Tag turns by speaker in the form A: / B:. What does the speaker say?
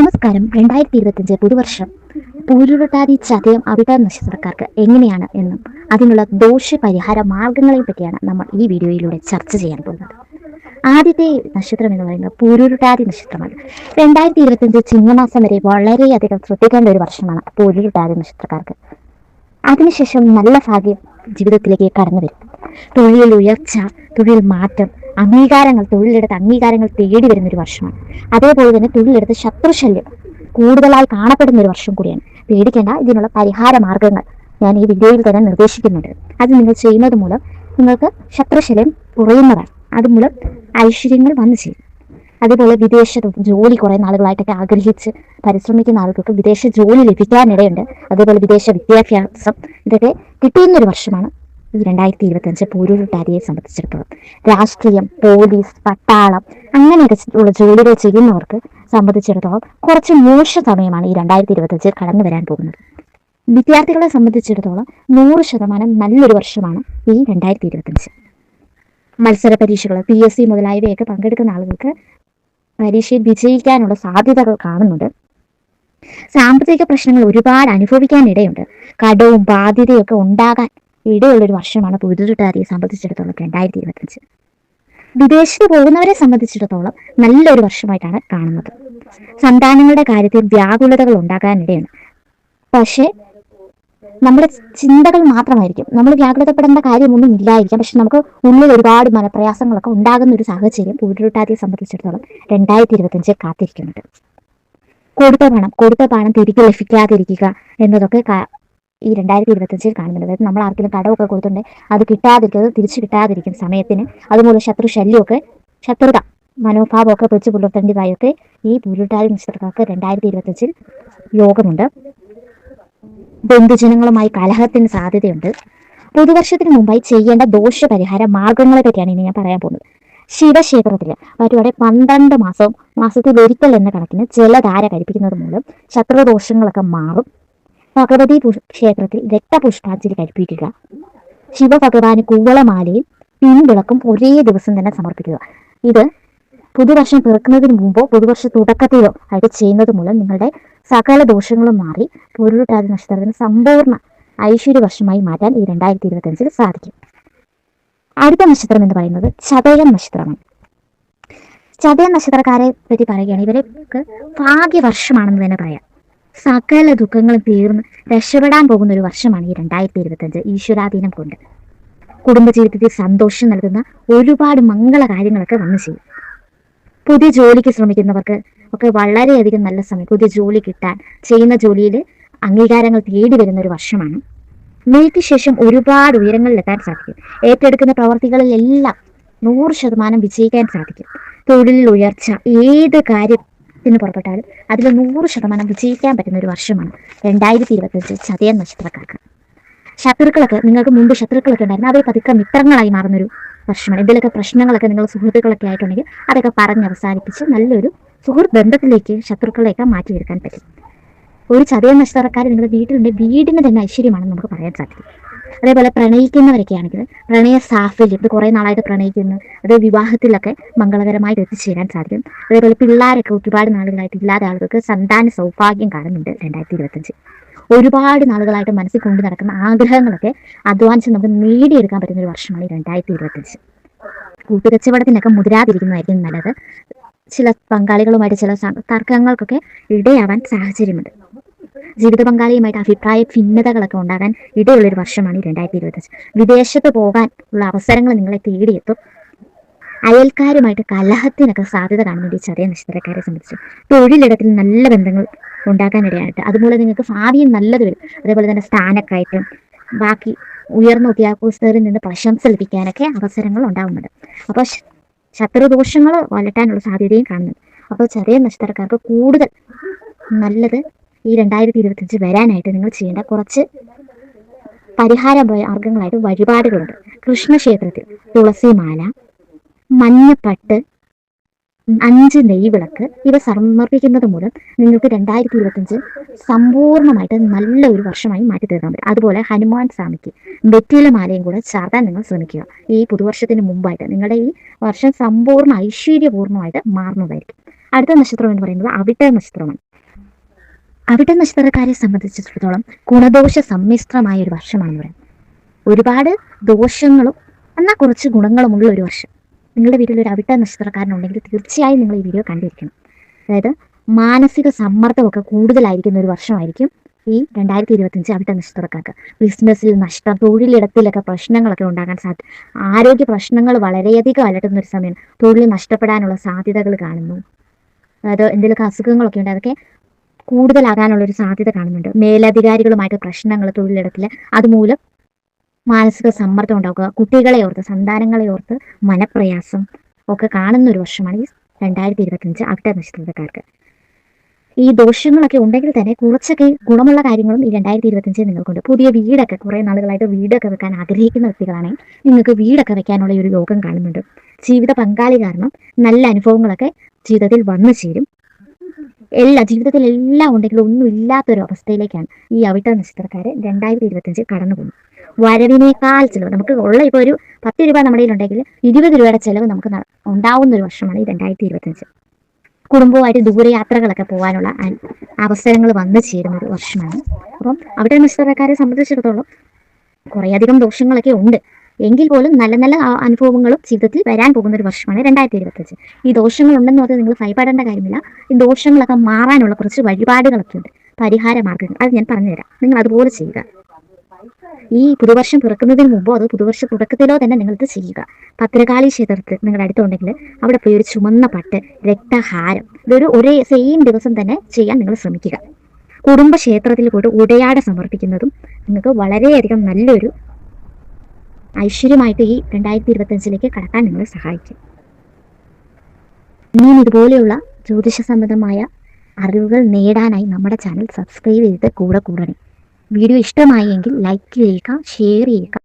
A: നമസ്കാരം. രണ്ടായിരത്തി ഇരുപത്തിയഞ്ച് പുതുവർഷം പൂരുരുട്ടാതി ചതയം അവിട്ട നക്ഷത്രക്കാർക്ക് എങ്ങനെയാണ് എന്നും അതിനുള്ള ദോഷപരിഹാര മാർഗങ്ങളെയും പറ്റിയാണ് നമ്മൾ ഈ വീഡിയോയിലൂടെ ചർച്ച ചെയ്യാൻ പോകുന്നത്. ആദ്യത്തെ നക്ഷത്രം എന്ന് പറയുന്നത് പൂരുരുട്ടാതി നക്ഷത്രമാണ്. രണ്ടായിരത്തി ഇരുപത്തിയഞ്ച് ചിങ്ങമാസം വരെ വളരെയധികം ശ്രദ്ധിക്കേണ്ട ഒരു വർഷമാണ് പൂരുരുട്ടാതി നക്ഷത്രക്കാർക്ക്. അതിനുശേഷം നല്ല ഭാഗ്യം ജീവിതത്തിലേക്ക് കടന്നു വരും തൊഴിലിൽ ഉയർച്ച തൊഴിൽ മാറ്റം അംഗീകാരങ്ങൾ തൊഴിലെടുത്ത് അംഗീകാരങ്ങൾ തേടി വരുന്ന ഒരു വർഷമാണ്. അതേപോലെ തന്നെ തൊഴിലെടുത്ത് ശത്രുശല്യം കൂടുതലായി കാണപ്പെടുന്ന ഒരു വർഷം കൂടിയാണ്. പേടിക്കേണ്ട ഇതിനുള്ള പരിഹാര മാർഗങ്ങൾ ഞാൻ ഈ വീഡിയോയിൽ തന്നെ നിർദ്ദേശിക്കുന്നുണ്ട്. അത് നിങ്ങൾ ചെയ്യുന്നത് മൂലം നിങ്ങൾക്ക് ശത്രുശല്യം കുറയുന്നതാണ്. അതുമൂലം ഐശ്വര്യങ്ങൾ വന്നു ചെയ്യും അതുപോലെ വിദേശ ജോലി കുറേ നാളുകളായിട്ടൊക്കെ ആഗ്രഹിച്ച് പരിശ്രമിക്കുന്ന ആളുകൾക്ക് വിദേശ ജോലി ലഭിക്കാനിടയുണ്ട്. അതുപോലെ വിദേശ വിദ്യാഭ്യാസം ഇതൊക്കെ കിട്ടുന്ന ഒരു വർഷമാണ്. ഈ രണ്ടായിരത്തി ഇരുപത്തിയഞ്ച് പൂരൂരുട്ടാരിയെ സംബന്ധിച്ചിടത്തോളം. രാഷ്ട്രീയം പോലീസ് പട്ടാളം അങ്ങനെയൊക്കെ ഉള്ള ജോലികൾ ചെയ്യുന്നവർക്ക് സംബന്ധിച്ചിടത്തോളം കുറച്ച് മോശ സമയമാണ് ഈ രണ്ടായിരത്തി ഇരുപത്തിയഞ്ചിൽ കടന്നു വരാൻ പോകുന്നത്. വിദ്യാർത്ഥികളെ സംബന്ധിച്ചിടത്തോളം നൂറ് ശതമാനം നല്ലൊരു വർഷമാണ് ഈ രണ്ടായിരത്തി ഇരുപത്തിയഞ്ച് മത്സര പരീക്ഷകൾ പി എസ് സി മുതലായവയൊക്കെ പങ്കെടുക്കുന്ന ആളുകൾക്ക് പരീക്ഷയിൽ വിജയിക്കാനുള്ള സാധ്യതകൾ കാണുന്നുണ്ട്. സാമ്പത്തിക പ്രശ്നങ്ങൾ ഒരുപാട് അനുഭവിക്കാനിടയുണ്ട്. കടവും ബാധ്യതയൊക്കെ ഉണ്ടാകാൻ ഇടയുള്ളൊരു വർഷമാണ് പൊതുതുട്ടാരിയെ സംബന്ധിച്ചിടത്തോളം രണ്ടായിരത്തി ഇരുപത്തഞ്ച്. വിദേശത്ത് പോകുന്നവരെ സംബന്ധിച്ചിടത്തോളം നല്ലൊരു വർഷമായിട്ടാണ് കാണുന്നത്. സന്താനങ്ങളുടെ കാര്യത്തിൽ വ്യാകുലതകൾ ഉണ്ടാകാനിടയാണ്. പക്ഷെ നമ്മുടെ ചിന്തകൾ മാത്രമായിരിക്കും. നമ്മൾ വ്യാകുലതപ്പെടേണ്ട കാര്യമൊന്നും ഇല്ലായിരിക്കാം. പക്ഷെ നമുക്ക് ഉള്ളിൽ ഒരുപാട് മനപ്രയാസങ്ങളൊക്കെ ഉണ്ടാകുന്ന ഒരു സാഹചര്യം പൂരുട്ടാതിയെ സംബന്ധിച്ചിടത്തോളം രണ്ടായിരത്തി ഇരുപത്തഞ്ച് കാത്തിരിക്കുന്നുണ്ട്. കൊടുത്ത പണം കൊടുത്ത പണം തിരികെ ലഭിക്കാതിരിക്കുക എന്നതൊക്കെ ഈ രണ്ടായിരത്തി ഇരുപത്തഞ്ചിൽ കാണുന്നുണ്ട്. അതായത് നമ്മൾ ആർക്കെങ്കിലും കടമൊക്കെ കൊടുത്തിട്ടുണ്ടെങ്കിൽ അത് കിട്ടാതിരിക്കുന്നത് തിരിച്ചു കിട്ടാതിരിക്കും സമയത്തിന്. അതുപോലെ ശത്രു ശല്യമൊക്കെ ശത്രുത മനോഭാവമൊക്കെ വെച്ച് പുലർത്തേണ്ടതായൊക്കെ ഈ പൂരുട്ടാതി നക്ഷത്രക്കാർക്ക് രണ്ടായിരത്തി ഇരുപത്തഞ്ചിൽ യോഗമുണ്ട്. ബന്ധുജനങ്ങളുമായി കലഹത്തിന് സാധ്യതയുണ്ട്. പുതുവർഷത്തിന് മുമ്പായി ചെയ്യേണ്ട ദോഷപരിഹാര മാർഗങ്ങളെ പറ്റിയാണ് ഇനി ഞാൻ പറയാൻ പോകുന്നത്. ശിവക്ഷേത്രത്തിൽ അവരുടെ പന്ത്രണ്ട് മാസം മാസത്തിൽ ഒരിക്കൽ എന്ന കണക്കിന് ജലധാര കഴിപ്പിക്കുന്നത് മൂലം ശത്രുദോഷങ്ങളൊക്കെ മാറും. ഭഗവതി ക്ഷേത്രത്തിൽ രക്തപുഷ്പാഞ്ജലി കഴിപ്പിക്കുക. ശിവഭഗവാന് കൂവളമാലയും പിൻവിളക്കും ഒരേ ദിവസം തന്നെ സമർപ്പിക്കുക. ഇത് പുതുവർഷം പിറക്കുന്നതിന് മുമ്പോ പുതുവർഷ തുടക്കത്തിലോ ആയിട്ട് ചെയ്യുന്നത് മൂലം നിങ്ങളുടെ സകല ദോഷങ്ങളും മാറി പൊരുട്ടാതി നക്ഷത്രത്തിന് സമ്പൂർണ ഐശ്വര്യ വർഷമായി മാറ്റാൻ ഈ രണ്ടായിരത്തി ഇരുപത്തിയഞ്ചിൽ സാധിക്കും. അടുത്ത നക്ഷത്രം എന്ന് പറയുന്നത് ചതയം നക്ഷത്രമാണ്. ചതയം നക്ഷത്രക്കാരെ പറ്റി പറയുകയാണ് ഇവർക്ക് ഭാഗ്യവർഷമാണെന്ന് തന്നെ പറയാം. സകല ദുഃഖങ്ങളും തീർന്ന് രക്ഷപ്പെടാൻ പോകുന്ന ഒരു വർഷമാണ് ഈ രണ്ടായിരത്തി ഇരുപത്തഞ്ച് ഈശ്വരാധീനം കൊണ്ട്. കുടുംബജീവിതത്തിൽ സന്തോഷം നൽകുന്ന ഒരുപാട് മംഗള കാര്യങ്ങളൊക്കെ വന്നു ചെയ്യും. പുതിയ ജോലിക്ക് ശ്രമിക്കുന്നവർക്ക് ഒക്കെ വളരെയധികം നല്ല സമയം പുതിയ ജോലി കിട്ടാൻ ചെയ്യുന്ന ജോലിയിൽ അംഗീകാരങ്ങൾ തേടി വരുന്ന ഒരു വർഷമാണ്. മേക്ക് ശേഷം ഒരുപാട് ഉയരങ്ങളിലെത്താൻ സാധിക്കും. ഏറ്റെടുക്കുന്ന പ്രവർത്തികളിലെല്ലാം നൂറ് ശതമാനം വിജയിക്കാൻ സാധിക്കും. തൊഴിലിൽ ഉയർച്ച ഏത് കാര്യത്തിന് പുറപ്പെട്ടാലും അതിൽ നൂറ് ശതമാനം വിജയിക്കാൻ പറ്റുന്ന ഒരു വർഷമാണ് രണ്ടായിരത്തി ഇരുപത്തഞ്ച് ചതയ നക്ഷത്രക്കാർക്ക്. ശത്രുക്കളൊക്കെ നിങ്ങൾക്ക് മുമ്പ് ശത്രുക്കളൊക്കെ ഉണ്ടായിരുന്നു. അവർ പതുക്കെ മിത്രങ്ങളായി മാറുന്നൊരു വർഷമാണ്. എന്തെങ്കിലുമൊക്കെ പ്രശ്നങ്ങളൊക്കെ നിങ്ങൾ സുഹൃത്തുക്കളൊക്കെ ആയിട്ടുണ്ടെങ്കിൽ അതൊക്കെ പറഞ്ഞ് അവസാനിപ്പിച്ച് നല്ലൊരു സുഹൃത്ത് ബന്ധത്തിലേക്ക് ശത്രുക്കളെയൊക്കെ മാറ്റിയെടുക്കാൻ പറ്റും. ഒരു ചതയ നക്ഷത്രക്കാർ നിങ്ങളുടെ വീട്ടിലുണ്ട് വീടിന് തന്നെ ഐശ്വര്യമാണെന്ന് നമുക്ക് പറയാൻ സാധിക്കും. അതേപോലെ പ്രണയിക്കുന്നവരൊക്കെ ആണെങ്കിൽ പ്രണയ സാഫല്യം ഇത് കുറേ നാളായിട്ട് പ്രണയിക്കുന്നു. അത് വിവാഹത്തിലൊക്കെ മംഗളകരമായിട്ട് എത്തിച്ചേരാൻ സാധിക്കും. അതേപോലെ പിള്ളേരൊക്കെ ഒരുപാട് നാളുകളായിട്ട് ഇല്ലാത്ത ആളുകൾക്ക് സന്താന സൗഭാഗ്യം കാണുന്നുണ്ട് രണ്ടായിരത്തി ഇരുപത്തഞ്ച് ഒരുപാട് നാളുകളായിട്ട് മനസ്സിൽ കൊണ്ടു നടക്കുന്ന ആഗ്രഹങ്ങളൊക്കെ അധ്വാനിച്ച് നമുക്ക് നേടിയെടുക്കാൻ പറ്റുന്ന ഒരു വർഷമാണ് രണ്ടായിരത്തി ഇരുപത്തഞ്ച് കൂട്ടുകച്ചവടത്തിനൊക്കെ മുതിരാതിരിക്കുന്നതായിരിക്കും നല്ലത്. ചില പങ്കാളികളുമായിട്ട് ചില തർക്കങ്ങൾക്കൊക്കെ ഇടയാവാൻ സാഹചര്യമുണ്ട്. ജീവിത പങ്കാളിയുമായിട്ട് അഭിപ്രായ ഭിന്നതകളൊക്കെ ഉണ്ടാകാൻ ഇടയുള്ളൊരു വർഷമാണ് ഈ രണ്ടായിരത്തി ഇരുപത്തഞ്ച് വിദേശത്ത് പോകാൻ ഉള്ള അവസരങ്ങൾ നിങ്ങളെ തേടിയെത്തും. അയൽക്കാരുമായിട്ട് കലഹത്തിനൊക്കെ സാധ്യത കാണുന്നുണ്ട് ഈ ചെറിയ നക്ഷത്രക്കാരെ സംബന്ധിച്ച്. തൊഴിലിടത്തിൽ നല്ല ബന്ധങ്ങൾ ഉണ്ടാക്കാൻ ഇടയായിട്ട് അതുപോലെ നിങ്ങൾക്ക് ഭാവിയിൽ നല്ലത് വരും. അതേപോലെ തന്നെ സ്ഥാനക്കയറ്റം ബാക്കി ഉയർന്ന ഉദ്യോഗസ്ഥരിൽ നിന്ന് പ്രശംസ ലഭിക്കാനൊക്കെ അവസരങ്ങൾ ഉണ്ടാകുന്നുണ്ട് അപ്പോൾ ശത്രുദോഷങ്ങൾ വലട്ടാനുള്ള സാധ്യതയും കാണുന്നുണ്ട്. അപ്പോൾ ചെറിയ നക്ഷത്രക്കാർക്ക് കൂടുതൽ നല്ലത് ഈ രണ്ടായിരത്തി ഇരുപത്തഞ്ച് വരാനായിട്ട് നിങ്ങൾ ചെയ്യേണ്ട കുറച്ച് പരിഹാര മാർഗങ്ങളായിട്ട് വഴിപാടുകളുണ്ട്. കൃഷ്ണക്ഷേത്രത്തിൽ തുളസിമാല മഞ്ഞപ്പട്ട് അഞ്ച് നെയ്വിളക്ക് ഇവ സമർപ്പിക്കുന്നത് മൂലം നിങ്ങൾക്ക് രണ്ടായിരത്തി ഇരുപത്തഞ്ച് സമ്പൂർണമായിട്ട് നല്ല ഒരു വർഷമായി മാറ്റി തീർക്കാൻ പറ്റും. അതുപോലെ ഹനുമാൻ സ്വാമിക്ക് വെറ്റില മാലയും കൂടെ ചാർത്താൻ നിങ്ങൾ ശ്രമിക്കുക. ഈ പുതുവർഷത്തിന് മുമ്പായിട്ട് നിങ്ങളുടെ ഈ വർഷം സമ്പൂർണ ഐശ്വര്യപൂർണമായിട്ട് മാറുന്നതായിരിക്കും. അടുത്ത നക്ഷത്രം എന്ന് പറയുന്നത് അവിട്ട നക്ഷത്രമാണ്. അവിട്ട നക്ഷത്രക്കാരെ സംബന്ധിച്ചിടത്തോളം ഗുണദോഷ സമ്മിശ്രമായ ഒരു വർഷമാണെന്ന് പറയാം ഒരുപാട് ദോഷങ്ങളും എന്നാൽ കുറച്ച് ഗുണങ്ങളുമുള്ള ഒരു വർഷം. നിങ്ങളുടെ വീട്ടിൽ ഒരു അവിട്ട നക്ഷത്രക്കാരനുണ്ടെങ്കിൽ തീർച്ചയായും നിങ്ങൾ ഈ വീഡിയോ കണ്ടിരിക്കണം. അതായത് മാനസിക സമ്മർദ്ദമൊക്കെ കൂടുതലായിരിക്കുന്ന ഒരു വർഷമായിരിക്കും ഈ രണ്ടായിരത്തി ഇരുപത്തഞ്ച് അവിട്ട നക്ഷത്രക്കാർക്ക് ബിസിനസ്സിൽ നഷ്ടം തൊഴിലിടത്തിലൊക്കെ പ്രശ്നങ്ങളൊക്കെ ഉണ്ടാകാൻ സാധ്യത ആരോഗ്യ പ്രശ്നങ്ങൾ വളരെയധികം അലട്ടുന്ന ഒരു സമയം തൊഴിൽ നഷ്ടപ്പെടാനുള്ള സാധ്യതകൾ കാണുന്നു. അതായത് എന്തെങ്കിലുമൊക്കെ അസുഖങ്ങളൊക്കെ ഉണ്ട് അതൊക്കെ കൂടുതലാകാനുള്ള ഒരു സാധ്യത കാണുന്നുണ്ട്. മേലധികാരികളുമായിട്ട് പ്രശ്നങ്ങൾ തൊഴിലിടത്തിൽ അതുമൂലം മാനസിക സമ്മർദ്ദം ഉണ്ടാക്കുക കുട്ടികളെ ഓർത്ത് സന്താനങ്ങളെ ഓർത്ത് മനപ്രയാസം ഒക്കെ കാണുന്ന ഒരു വർഷമാണ് ഈ രണ്ടായിരത്തി ഇരുപത്തിയഞ്ച് അവിട്ട നക്ഷത്രക്കാർക്ക് ഈ ദോഷങ്ങളൊക്കെ ഉണ്ടെങ്കിൽ തന്നെ കുറച്ചൊക്കെ ഗുണമുള്ള കാര്യങ്ങളും ഈ രണ്ടായിരത്തി ഇരുപത്തഞ്ചിൽ നിങ്ങൾക്കുണ്ട്. പുതിയ വീടൊക്കെ കുറേ നാളുകളായിട്ട് വീടൊക്കെ വെക്കാൻ ആഗ്രഹിക്കുന്ന വ്യക്തികളാണെങ്കിൽ നിങ്ങൾക്ക് വീടൊക്കെ വെക്കാനുള്ള ഒരു യോഗം കാണുന്നുണ്ട്. ജീവിത പങ്കാളി കാരണം നല്ല അനുഭവങ്ങളൊക്കെ ജീവിതത്തിൽ വന്നു ചേരും. എല്ലാ ജീവിതത്തിൽ എല്ലാം ഉണ്ടെങ്കിലും ഒന്നും ഇല്ലാത്തൊരു അവസ്ഥയിലേക്കാണ് ഈ അവിട്ട നക്ഷത്രക്കാര് രണ്ടായിരത്തി ഇരുപത്തഞ്ച് കടന്നു പോകുന്നത്. വരവിനേക്കാൾ ചിലവ് നമുക്ക് ഉള്ള ഇപ്പോൾ ഒരു പത്ത് രൂപ നമ്മുടെ ഉണ്ടെങ്കിൽ ഇരുപത് രൂപയുടെ ചിലവ് നമുക്ക് ഉണ്ടാവുന്ന ഒരു വർഷമാണ് ഈ രണ്ടായിരത്തി ഇരുപത്തിയഞ്ച്. കുടുംബവുമായിട്ട് ദൂരയാത്രകളൊക്കെ പോകാനുള്ള അവസരങ്ങൾ വന്നു ചേരുന്ന ഒരു വർഷമാണ്. അപ്പം അവിടെ നക്ഷത്രക്കാരെ സംബന്ധിച്ചിടത്തോളം കുറേയധികം ദോഷങ്ങളൊക്കെ ഉണ്ട്. എങ്കിൽ പോലും നല്ല നല്ല അനുഭവങ്ങളും ജീവിതത്തിൽ വരാൻ പോകുന്ന ഒരു വർഷമാണ് രണ്ടായിരത്തി ഇരുപത്തഞ്ച് ഈ ദോഷങ്ങൾ ഉണ്ടെന്ന് പറഞ്ഞാൽ നിങ്ങൾ ഭയപ്പെടേണ്ട കാര്യമില്ല. ഈ ദോഷങ്ങളൊക്കെ മാറാനുള്ള കുറച്ച് വഴിപാടുകളൊക്കെ ഉണ്ട്. പരിഹാര മാർഗങ്ങൾ അത് ഞാൻ പറഞ്ഞുതരാം. നിങ്ങൾ അതുപോലെ ചെയ്യുക. ഈ പുതുവർഷം തുറക്കുന്നതിന് മുമ്പോ അത് പുതുവർഷ തുടക്കത്തിലോ തന്നെ നിങ്ങൾ ഇത് ചെയ്യുക. പത്രകാളി ക്ഷേത്രത്തിൽ നിങ്ങളുടെ അടുത്തുണ്ടെങ്കിൽ അവിടെ പോയി ഒരു ചുമന്ന പട്ട് രക്തഹാരം ഇതൊരു ഒരേ സെയിം ദിവസം തന്നെ ചെയ്യാൻ നിങ്ങൾ ശ്രമിക്കുക. കുടുംബക്ഷേത്രത്തിൽ പോയിട്ട് ഉടയാട സമർപ്പിക്കുന്നതും നിങ്ങൾക്ക് വളരെയധികം നല്ലൊരു ഐശ്വര്യമായിട്ട് ഈ രണ്ടായിരത്തി ഇരുപത്തഞ്ചിലേക്ക് കടക്കാൻ നിങ്ങളെ സഹായിക്കും. ഇനിയും ഇതുപോലെയുള്ള ജ്യോതിഷ സംബന്ധമായ അറിവുകൾ നേടാനായി നമ്മുടെ ചാനൽ സബ്സ്ക്രൈബ് ചെയ്ത് കൂടെ കൂടണേ. വീഡിയോ ഇഷ്ടമായെങ്കിൽ ലൈക്ക് ചെയ്യുക ഷെയർ ചെയ്യുക.